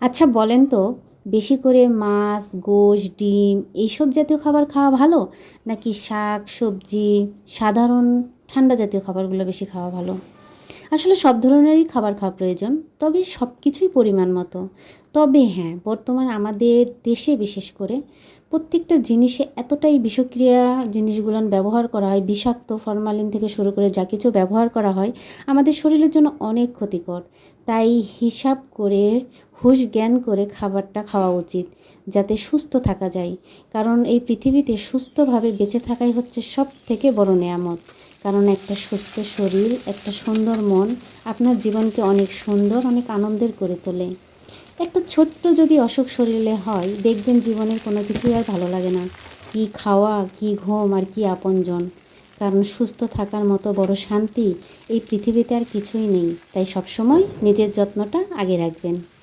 আচ্ছা বলেন তো, বেশি করে মাছ, গোশ, ডিম এইসব জাতীয় খাবার খাওয়া ভালো? নাকি শাক, সবজি, সাধারণ ঠান্ডা জাতীয় খাবারগুলো বেশি খাওয়া ভালো? আসলে সব ধরনেরই খাবার খাওয়া প্রয়োজন, তবে সব কিছুই পরিমাণ মতো। তবে হ্যাঁ বর্তমান আমাদের দেশে বিশেষ করে প্রত্যেকটা জিনিসে এতটাই বিষক্রিয়া জিনিসগুলো ব্যবহার করা হয়, বিষাক্ত ফরমালিন থেকে শুরু করে যা কিছু ব্যবহার করা হয়, আমাদের শরীরের জন্য অনেক ক্ষতিকর। তাই হিসাব করে হুঁশ জ্ঞান করে খাবারটা খাওয়া উচিত, যাতে সুস্থ থাকা যায়। কারণ এই পৃথিবীতে সুস্থভাবে বেঁচে থাকাই হচ্ছে সব থেকে বড় নেয়ামত। কারণ একটা সুস্থ শরীর, একটা সুন্দর মন আপনার জীবনকে অনেক সুন্দর, অনেক আনন্দের করে তোলে। একটা ছোট্ট যদি অসুখ শরীরে হয়, দেখবেন জীবনের কোনো কিছুই আর ভালো লাগে না। কি খাওয়া, কি ঘুম আর কি আপনজন। কারণ সুস্থ থাকার মতো বড় শান্তি এই পৃথিবীতে আর কিছুই নেই। তাই সবসময় নিজের যত্নটা আগে রাখবেন।